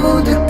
буде.